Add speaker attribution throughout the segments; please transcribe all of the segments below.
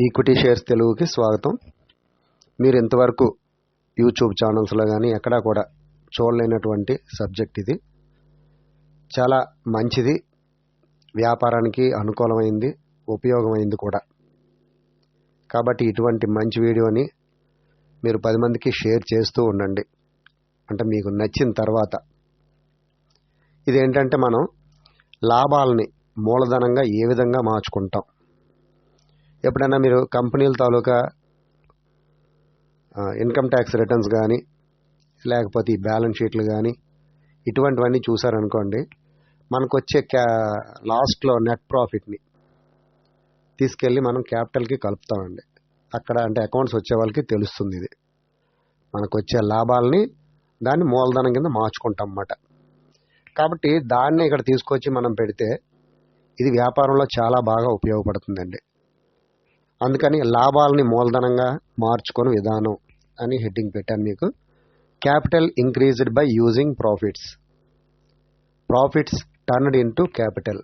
Speaker 1: Equity shares తెలుగుకి స్వాగతం. మీరు ఇంతవరకు యూట్యూబ్ ఛానల్స్లో కానీ ఎక్కడా కూడా చూడలేనటువంటి సబ్జెక్ట్ ఇది. చాలా మంచిది. వ్యాపారానికి అనుకూలమైంది ఉపయోగమైంది కూడా. కాబట్టి ఇటువంటి మంచి వీడియోని మీరు పది మందికి షేర్ చేస్తూ ఉండండి. అంటే మీకు నచ్చిన తర్వాత. ఇదేంటంటే మనం లాభాలని మూలధనంగా ఏ విధంగా మార్చుకుంటాం? ఎప్పుడైనా మీరు కంపెనీల తాలూకా ఇన్కమ్ ట్యాక్స్ రిటర్న్స్ కానీ లేకపోతే ఈ బ్యాలెన్స్ షీట్లు కానీ ఇటువంటివన్నీ చూసారనుకోండి మనకు వచ్చే క్యా లాస్ట్లో నెట్ ప్రాఫిట్ని తీసుకెళ్ళి మనం క్యాపిటల్కి కలుపుతామండి. అక్కడ అంటే అకౌంట్స్ వచ్చే వాళ్ళకి తెలుస్తుంది ఇది. మనకు వచ్చే లాభాలని దాన్ని మూలధనం కింద మార్చుకుంటాం అన్నమాట కాబట్టి దాన్ని ఇక్కడ తీసుకొచ్చి మనం పెడితే ఇది వ్యాపారంలో చాలా బాగా ఉపయోగపడుతుందండి. అందుకని లాభాలని మూలధనంగా మార్చుకునే విధానం అని హెడ్డింగ్ పెట్టాను మీకు. Capital increased by using profits. Profits turned into capital.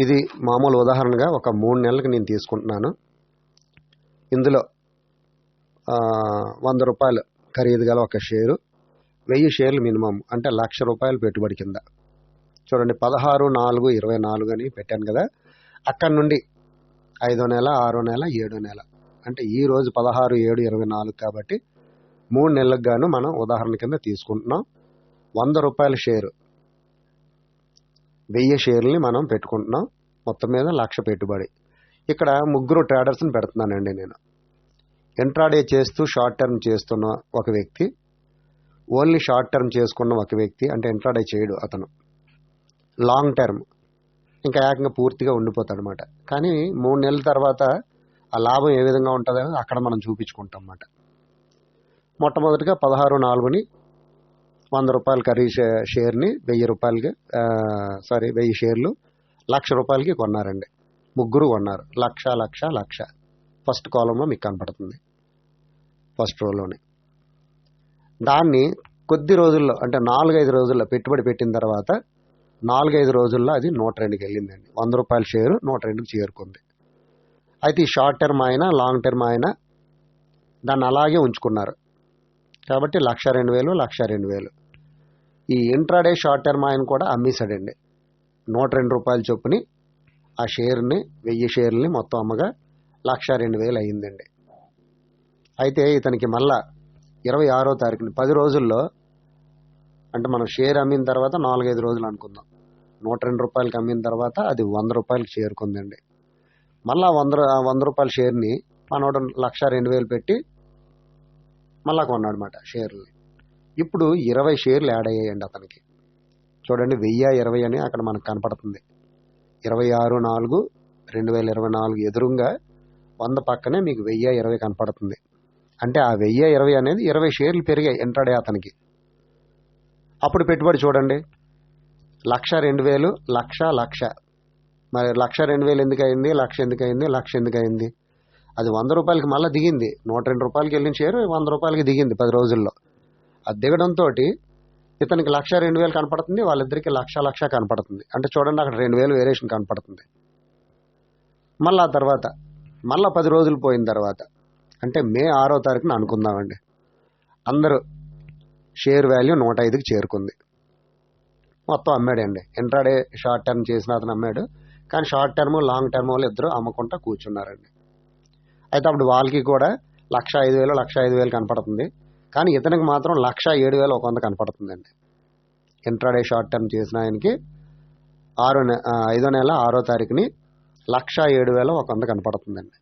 Speaker 1: ఇది మామూలు ఉదాహరణగా ఒక మూడు నెలలకు నేను తీసుకుంటున్నాను. ఇందులో వంద రూపాయలు ఖరీదు గల ఒక షేరు వెయ్యి షేర్లు మినిమం అంటే లక్ష రూపాయలు పెట్టుబడి కింద. చూడండి పదహారు నాలుగు ఇరవై నాలుగు అని పెట్టాను కదా. అక్కడ నుండి ఐదో నెల ఆరో నెల ఏడో నెల. అంటే ఈ రోజు పదహారు ఏడు ఇరవై నాలుగు కాబట్టి మూడు నెలలకు గాను మనం ఉదాహరణ కింద తీసుకుంటున్నాం. వంద రూపాయల షేరు. వెయ్యి షేర్ని మనం పెట్టుకుంటున్నాం. మొత్తం మీద లక్ష పెట్టుబడి. ఇక్కడ ముగ్గురు ట్రేడర్స్ని పెడుతున్నానండి నేను. ఇంట్రాడే చేస్తూ షార్ట్ టర్మ్ చేస్తున్న ఒక వ్యక్తి ఓన్లీ షార్ట్ టర్మ్ చేసుకున్న ఒక వ్యక్తి అంటే ఇంట్రాడే చేయడు అతను. లాంగ్ టర్మ్ ఇంకా ఏకంగా పూర్తిగా ఉండిపోతాడు అనమాట కానీ మూడు నెలల తర్వాత ఆ లాభం ఏ విధంగా ఉంటుందో అక్కడ మనం చూపించుకుంటాం అన్నమాట. మొట్టమొదటిగా పదహారు నాలుగుని వంద రూపాయల కర్రీ షేర్ని వెయ్యి రూపాయలకి సారీ వెయ్యి షేర్లు లక్ష రూపాయలకి కొన్నారండి. ముగ్గురు కొన్నారు. లక్ష లక్ష లక్ష. ఫస్ట్ కాలంలో మీకు కనపడుతుంది. ఫస్ట్ రోలోని. దాన్ని కొద్ది రోజుల్లో అంటే నాలుగైదు రోజుల్లో పెట్టుబడి పెట్టిన తర్వాత నాలుగైదు రోజుల్లో అది నూట రెండుకి వెళ్ళిందండి వంద రూపాయల షేరు నూట రెండుకి చేరుకుంది. అయితే ఈ షార్ట్ టర్మ్ అయినా లాంగ్ టర్మ్ అయినా దాన్ని అలాగే ఉంచుకున్నారు. కాబట్టి లక్ష రెండు వేలు లక్ష రెండు వేలు. ఈ ఇంట్రాడే షార్ట్ టర్మ్ ఆయన కూడా అమ్మేశాడండి. నూట రెండు రూపాయల చొప్పుని ఆ షేర్ని వెయ్యి షేర్ని మొత్తం అమ్మగా లక్ష రెండు వేలు అయ్యిందండి అయితే ఇతనికి మళ్ళా ఇరవై ఆరో తారీఖుని పది రోజుల్లో అంటే మనం షేర్ అమ్మిన తర్వాత నాలుగైదు రోజులు అనుకుందాం. నూట రెండు రూపాయలకి అమ్మిన తర్వాత అది వంద రూపాయలకి చేరుకుందండి మళ్ళా వంద వంద రూపాయల షేర్ని మనోడు లక్ష రెండు వేలు పెట్టి మళ్ళా కొన్నాడనమాట షేర్ని. ఇప్పుడు ఇరవై షేర్లు యాడ్ అయ్యాయండి అతనికి. చూడండి వెయ్యి ఇరవై అని అక్కడ మనకు కనపడుతుంది. ఇరవై ఆరు నాలుగు రెండు వేల ఇరవై నాలుగు ఎదురుగా వంద పక్కనే మీకు వెయ్యి ఇరవై కనపడుతుంది. అంటే ఆ వెయ్యి ఇరవై అనేది ఇరవై షేర్లు పెరిగాయి ఎంటాడే అతనికి. అప్పుడు పెట్టుబడి చూడండి. లక్ష రెండు వేలు లక్ష లక్ష. మరి లక్ష రెండు వేలు ఎందుకు అయింది లక్ష ఎందుకు అయింది లక్ష ఎందుకు అయింది అది వంద రూపాయలకి మళ్ళీ దిగింది. నూట రెండు రూపాయలకి వెళ్ళిన షేరు వంద రూపాయలకి దిగింది పది రోజుల్లో. అది దిగడంతో ఇతనికి లక్ష రెండు వేలు కనపడుతుంది వాళ్ళిద్దరికి లక్ష లక్ష కనపడుతుంది. అంటే చూడండి అక్కడ రెండు వేలు వేరియేషన్ కనపడుతుంది. మళ్ళీ ఆ తర్వాత మళ్ళీ పది రోజులు పోయిన తర్వాత అంటే మే ఆరో తారీఖున అనుకుందామండి. అందరూ షేర్ వాల్యూ నూట ఐదుకి చేరుకుంది. మొత్తం అమ్మాడండి. ఇంట్రాడే షార్ట్ టర్మ్ చేసిన అతను అమ్మాడు. కానీ షార్ట్ టర్మ్ లాంగ్ టర్మ్ వాళ్ళు ఇద్దరు అమ్ముకుంటా కూర్చున్నారండి. అయితే అప్పుడు వాళ్ళకి కూడా లక్ష ఐదు వేలు లక్ష ఐదు వేలు కనపడుతుంది. కానీ ఇతనికి మాత్రం లక్ష ఏడు వేలు ఒక వంద కనపడుతుందండి. ఇంట్రాడే షార్ట్ టర్మ్ చేసిన ఆయనకి ఆరో నె ఐదో నెల ఆరో తారీఖుని లక్ష ఏడు వేల ఒక వంద కనపడుతుందండి.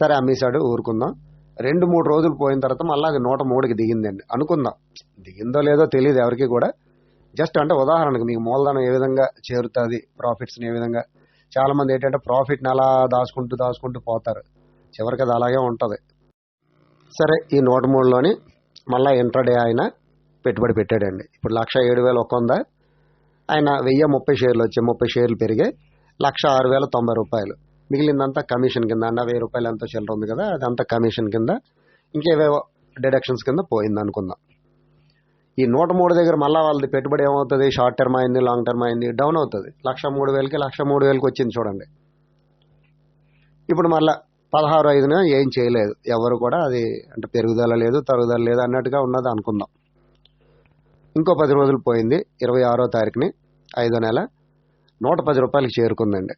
Speaker 1: సరే అమ్మేశాడు ఊరుకుందాం. రెండు మూడు రోజులు పోయిన తర్వాత మళ్ళీ అది నూట మూడుకి దిగిందండి. అనుకుందాం. దిగిందో లేదో తెలియదు ఎవరికి కూడా. జస్ట్ అంటే ఉదాహరణకు మీకు మూలధనం ఏ విధంగా చేరుతుంది ప్రాఫిట్స్ని ఏ విధంగా. చాలామంది ఏంటంటే ప్రాఫిట్ని అలా దాచుకుంటూ దాచుకుంటూ పోతారు. చివరికి అది అలాగే ఉంటుంది. సరే ఈ నూట మూడులోని మళ్ళీ ఇంట్రాడే ఆయన పెట్టుబడి పెట్టాడండి. ఇప్పుడు లక్ష ఏడు వేలు ఒక వంద. ఆయన వెయ్యి ముప్పై షేర్లు వచ్చాయి ముప్పై షేర్లు పెరిగాయి లక్ష ఆరు వేల తొంభై రూపాయలు. మిగిలిందంతా కమిషన్ కింద అన్న వెయ్యి రూపాయలు ఎంతో చిల్లర ఉంది కదా అదంతా కమిషన్ కింద ఇంకేవేవో డిడక్షన్స్ కింద పోయింది అనుకుందాం. ఈ నూట మూడు దగ్గర మళ్ళీ వాళ్ళది పెట్టుబడి ఏమవుతుంది? షార్ట్ టర్మ్ అయింది లాంగ్ టర్మ్ అయింది డౌన్ అవుతుంది. లక్ష మూడు వేలకి లక్ష మూడు వేలకి వచ్చింది చూడండి. ఇప్పుడు మళ్ళా పదహారు ఐదున ఏం చేయలేదు. ఎవరు కూడా అది అంటే పెరుగుదల లేదు తరుగుదల లేదు అన్నట్టుగా ఉన్నది అనుకుందాం. ఇంకో పది రోజులు పోయింది ఇరవై ఆరో తారీఖుని ఐదో నెల నూట పది రూపాయలకి చేరుకుందండి.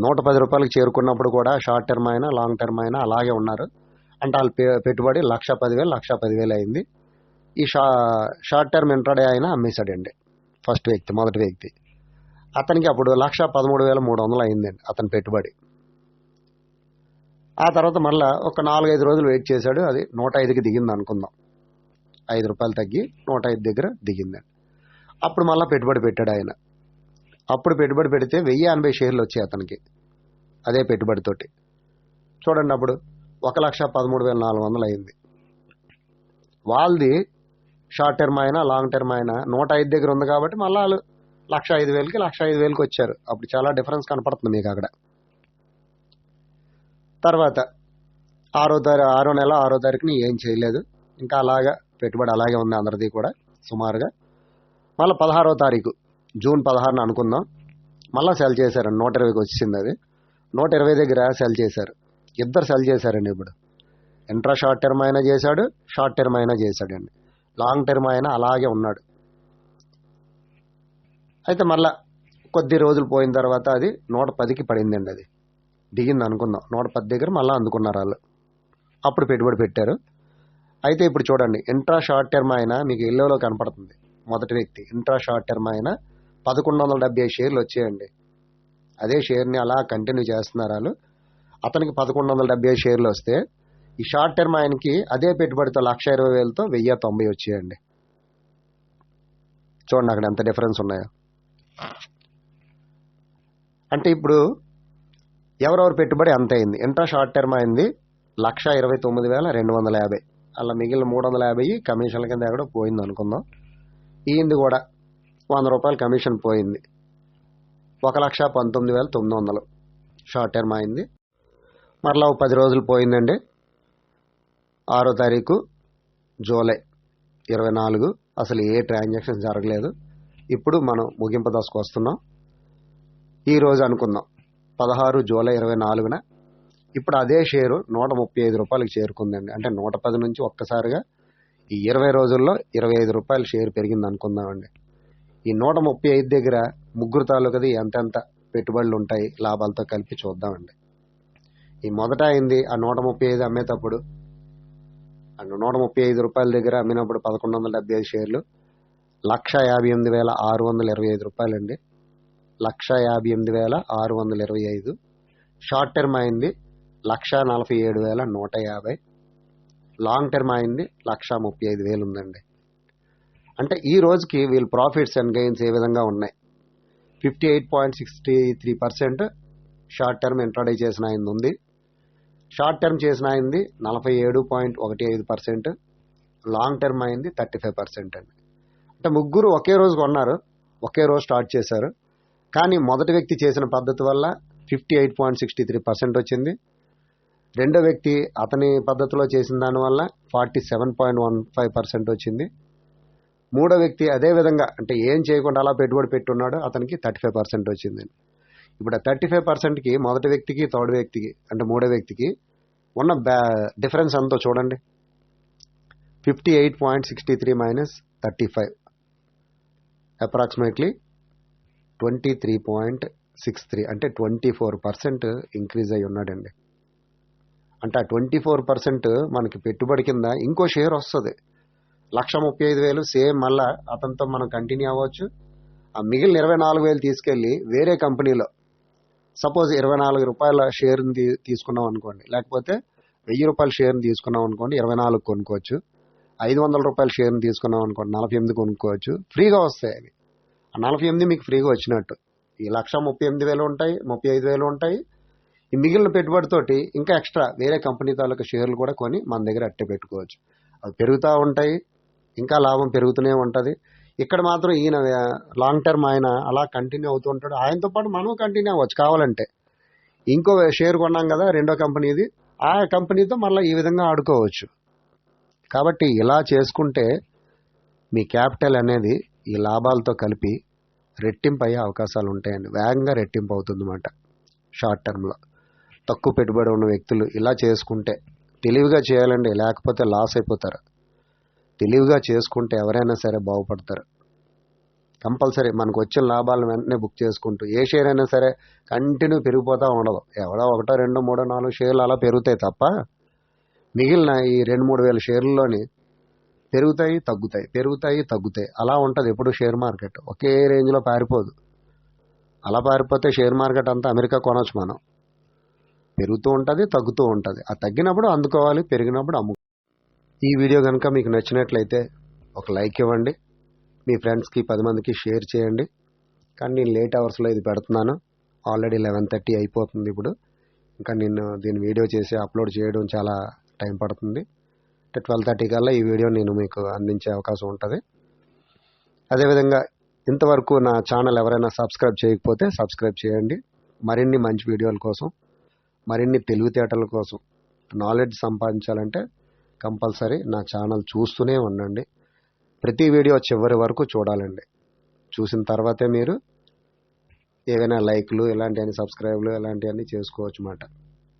Speaker 1: నూట పది రూపాయలకు చేరుకున్నప్పుడు కూడా షార్ట్ టర్మ్ అయినా లాంగ్ టర్మ్ అయినా అలాగే ఉన్నారు. అంటే వాళ్ళ పెట్టుబడి లక్ష పదివేలు లక్ష పదివేలు అయింది. ఈ షా షార్ట్ టర్మ్ ఇంట్రాడే అయినా అమ్మేశాడండి ఫస్ట్ వ్యక్తి మొదటి వ్యక్తి. అతనికి అప్పుడు లక్ష పదమూడు వేల మూడు వందలు అయిందండి అతని పెట్టుబడి. ఆ తర్వాత మళ్ళీ ఒక నాలుగైదు రోజులు వెయిట్ చేశాడు. అది నూట ఐదుకి దిగింది అనుకుందాం. ఐదు రూపాయలు తగ్గి నూట ఐదు దగ్గర దిగిందండి. అప్పుడు మళ్ళీ పెట్టుబడి పెట్టాడు ఆయన. అప్పుడు పెట్టుబడి పెడితే వెయ్యి ఎనభై షేర్లు వచ్చాయి అతనికి. అదే పెట్టుబడితోటి. చూడండి అప్పుడు ఒక లక్ష పదమూడు వేల నాలుగు వందలు అయింది. వాళ్ళది షార్ట్ టర్మ్ అయినా లాంగ్ టర్మ్ అయినా నూట ఐదు దగ్గర ఉంది కాబట్టి మళ్ళీ వాళ్ళు లక్ష ఐదు వేలకి లక్ష ఐదు వేలకి వచ్చారు. అప్పుడు చాలా డిఫరెన్స్ కనపడుతుంది మీకు అక్కడ. తర్వాత ఆరో తారీ ఆరో నెల ఆరో తారీఖుని ఏం చేయలేదు. ఇంకా అలాగా పెట్టుబడి అలాగే ఉంది అందరిది కూడా సుమారుగా. మళ్ళీ పదహారో తారీఖు. జూన్ పదహారున అనుకుందాం. మళ్ళీ సెల్ చేశారండి నూట ఇరవైకి వచ్చింది అది. నూట ఇరవై దగ్గర సెల్ చేశారు. ఇద్దరు సెల్ చేశారండి ఇప్పుడు. ఇంట్రా షార్ట్ టర్మ్ అయినా చేశాడు షార్ట్ టర్మ్ అయినా చేశాడండి. లాంగ్ టర్మ్ అయినా అలాగే ఉన్నాడు. అయితే మళ్ళా కొద్ది రోజులు పోయిన తర్వాత అది నూట పదికి పడిందండి అది. దిగింది అనుకుందాం. నూట పది దగ్గర మళ్ళీ అందుకున్నారు వాళ్ళు. అప్పుడు పెట్టుబడి పెట్టారు. అయితే ఇప్పుడు చూడండి. ఇంట్రా షార్ట్ టర్మ్ అయినా మీకు ఎల్లోలో కనపడుతుంది. మొదటి వ్యక్తి. ఇంట్రా షార్ట్ టర్మ్ అయినా పదకొండు వందల డెబ్బై ఐదు షేర్లు వచ్చాయండి అదే షేర్ని అలా కంటిన్యూ చేస్తున్నారు వాళ్ళు అతనికి పదకొండు వందల డెబ్బై షేర్లు వస్తే ఈ షార్ట్ టర్మ్ ఆయనకి అదే పెట్టుబడితో లక్ష ఇరవై వేలతో వెయ్యి తొంభై వచ్చాయండి. చూడండి అక్కడ ఎంత డిఫరెన్స్ ఉన్నాయో. అంటే ఇప్పుడు ఎవరెవరు పెట్టుబడి ఎంత అయింది ఇంట్రా షార్ట్ టర్మ్ అయింది? లక్ష ఇరవై తొమ్మిది వేల రెండు వందల యాభై. అలా మిగిలిన మూడు వందల యాభై కమిషన్ల కింద ఎక్కడో పోయింది అనుకుందాం ఈయంది కూడా వంద రూపాయలు కమిషన్ పోయింది. ఒక లక్ష పంతొమ్మిది వేల తొమ్మిది వందలు. షార్ట్ టర్మ్ అయింది. మరలా పది రోజులు పోయిందండి. ఆరో తారీఖు జూలై ఇరవై నాలుగు. అసలు ఏ ట్రాన్సాక్షన్ జరగలేదు. ఇప్పుడు మనం ముగింపు దశకు వస్తున్నాం. ఈరోజు అనుకుందాం. పదహారు జూలై ఇరవై నాలుగున ఇప్పుడు అదే షేరు నూట ముప్పై ఐదు రూపాయలకి చేరుకుందండి. అంటే నూట పది నుంచి ఒక్కసారిగా ఈ ఇరవై రోజుల్లో ఇరవై ఐదు రూపాయల షేర్ పెరిగింది అనుకుందామండి. ఈ నూట ముప్పై ఐదు దగ్గర ముగ్గురు తాలూకది ఎంతెంత పెట్టుబడులు ఉంటాయి లాభాలతో కలిపి చూద్దామండి. ఈ మొదట అయింది ఆ నూట ముప్పై ఐదు అమ్మేటప్పుడు. నూట ముప్పై ఐదు రూపాయల దగ్గర అమ్మినప్పుడు పదకొండు వందల డెబ్బై ఐదు షేర్లు. లక్ష యాభై ఎనిమిది వేల ఆరు వందల ఇరవై ఐదు రూపాయలండి. లక్ష యాభై ఎనిమిది వేల ఆరు వందల ఇరవై ఐదు. షార్ట్ టర్మ్ అయింది లక్ష నలభై ఏడు వేల నూట యాభై. లాంగ్ టర్మ్ అయింది లక్ష ముప్పై ఐదు వేలు ఉందండి అంటే ఈ రోజుకి వీళ్ళ ప్రాఫిట్స్ అండ్ గెయిన్స్ ఏ విధంగా ఉన్నాయి? Fifty eight point sixty three percent short term intraday చేసిన అయింది ఉంది. షార్ట్ టర్మ్ చేసిన అయింది నలభై ఏడు పాయింట్ ఒకటి ఐదు పర్సెంట్ లాంగ్ టర్మ్ అయింది థర్టీ ఫైవ్ పర్సెంట్ అండి. అంటే ముగ్గురు ఒకే రోజు కొన్నారు ఒకే రోజు స్టార్ట్ చేశారు. కానీ మొదటి వ్యక్తి చేసిన పద్ధతి వల్ల fifty eight point sixty three percent వచ్చింది. రెండో వ్యక్తి అతని పద్ధతిలో చేసిన దానివల్ల forty seven point one five percent వచ్చింది. మూడో వ్యక్తి అదే విధంగా అంటే ఏం చేయకుండా అలా పెట్టుబడి పెట్టున్నాడు అతనికి థర్టీ ఫైవ్ పర్సెంట్ వచ్చింది. ఇప్పుడు ఆ థర్టీ ఫైవ్ పర్సెంట్కి మొదటి వ్యక్తికి థర్డ్ వ్యక్తికి అంటే మూడో వ్యక్తికి ఉన్న బ్యా డిఫరెన్స్ ఎంతో చూడండి. Fifty eight point sixty three minus thirty five. Approximately twenty three point six three అంటే ట్వంటీ ఫోర్ పర్సెంట్ ఇంక్రీజ్ అయి ఉన్నాడండి. అంటే ఆ ట్వంటీ ఫోర్ పర్సెంట్ మనకి పెట్టుబడి కింద ఇంకో షేర్ వస్తుంది. లక్ష ముప్పై ఐదు వేలు సేమ్ మళ్ళా అతనితో మనం కంటిన్యూ అవ్వచ్చు. ఆ మిగిలిన ఇరవై నాలుగు వేలు తీసుకెళ్ళి వేరే కంపెనీలో సపోజ్ ఇరవై నాలుగు రూపాయల షేర్ని తీ తీసుకున్నాం అనుకోండి. లేకపోతే వెయ్యి రూపాయల షేర్ని తీసుకున్నాం అనుకోండి ఇరవై నాలుగు కొనుక్కోవచ్చు. ఐదు వందల రూపాయల షేర్ని తీసుకున్నాం అనుకోండి నలభై ఎనిమిది కొనుక్కోవచ్చు. ఫ్రీగా వస్తాయి అవి. ఆ నలభై ఎనిమిది మీకు ఫ్రీగా వచ్చినట్టు. ఈ లక్ష ముప్పై ఎనిమిది వేలు ఉంటాయి ముప్పై ఐదు వేలు ఉంటాయి. ఈ మిగిలిన పెట్టుబడితోటి ఇంకా ఎక్స్ట్రా వేరే కంపెనీ తాలూకా షేర్లు కూడా కొని మన దగ్గర అట్టే పెట్టుకోవచ్చు. అవి పెరుగుతూ ఉంటాయి. ఇంకా లాభం పెరుగుతూనే ఉంటుంది. ఇక్కడ మాత్రం ఈయన లాంగ్ టర్మ్ ఆయన అలా కంటిన్యూ అవుతూ ఉంటాడు. ఆయనతో పాటు మనం కంటిన్యూ అవ్వచ్చు కావాలంటే. ఇంకో షేర్ కొన్నాం కదా రెండో కంపెనీది. ఆ కంపెనీతో మళ్ళీ ఈ విధంగా ఆడుకోవచ్చు. కాబట్టి ఇలా చేసుకుంటే మీ క్యాపిటల్ అనేది ఈ లాభాలతో కలిపి రెట్టింపు అయ్యే అవకాశాలు ఉంటాయండి. వేగంగా రెట్టింపు అవుతుంది అన్నమాట షార్ట్ టర్మ్లో. తక్కువ పెట్టుబడి ఉన్న వ్యక్తులు ఇలా చేసుకుంటే తెలివిగా చేయాలండి. లేకపోతే లాస్ అయిపోతారు. తెలివిగా చేసుకుంటే ఎవరైనా సరే బాగుపడతారు. కంపల్సరీ మనకు వచ్చిన లాభాలను వెంటనే బుక్ చేసుకుంటూ ఏ షేర్ అయినా సరే కంటిన్యూ పెరిగిపోతూ ఉండదు. ఎవడో ఒకటో రెండో మూడో నాలుగు షేర్లు అలా పెరుగుతాయి తప్ప మిగిలిన ఈ రెండు మూడు వేల షేర్లలోని పెరుగుతాయి తగ్గుతాయి పెరుగుతాయి తగ్గుతాయి. అలా ఉంటుంది ఎప్పుడు షేర్ మార్కెట్. ఒకే రేంజ్లో పారిపోదు. అలా పారిపోతే షేర్ మార్కెట్ అంతా అమెరికా కొనవచ్చు మనం. పెరుగుతూ ఉంటుంది తగ్గుతూ ఉంటుంది. ఆ తగ్గినప్పుడు అందుకోవాలి పెరిగినప్పుడు అమ్ము ఈ వీడియో కనుక మీకు నచ్చినట్లయితే ఒక లైక్ ఇవ్వండి. మీ ఫ్రెండ్స్కి పది మందికి షేర్ చేయండి. కానీ నేను లేట్ అవర్స్లో ఇది పెడుతున్నాను. ఆల్రెడీ లెవెన్ థర్టీ అయిపోతుంది ఇప్పుడు. ఇంకా నేను దీని వీడియో చేసి అప్లోడ్ చేయడం చాలా టైం పడుతుంది. అంటే ట్వెల్వ్ థర్టీ కల్లా ఈ వీడియో నేను మీకు అందించే అవకాశం ఉంటుంది. అదేవిధంగా ఇంతవరకు నా ఛానల్ ఎవరైనా సబ్స్క్రైబ్ చేయకపోతే సబ్స్క్రైబ్ చేయండి. మరిన్ని మంచి వీడియోల కోసం మరిన్ని తెలివితేటల కోసం నాలెడ్జ్ సంపాదించాలంటే కంపల్సరీ నా ఛానల్ చూస్తూనే ఉండండి. ప్రతి వీడియో చివరి వరకు చూడాలండి. చూసిన తర్వాతే మీరు ఏవైనా లైక్లు ఇలాంటివన్నీ సబ్స్క్రైబ్లు ఇలాంటివన్నీ చేసుకోవచ్చు అన్నమాట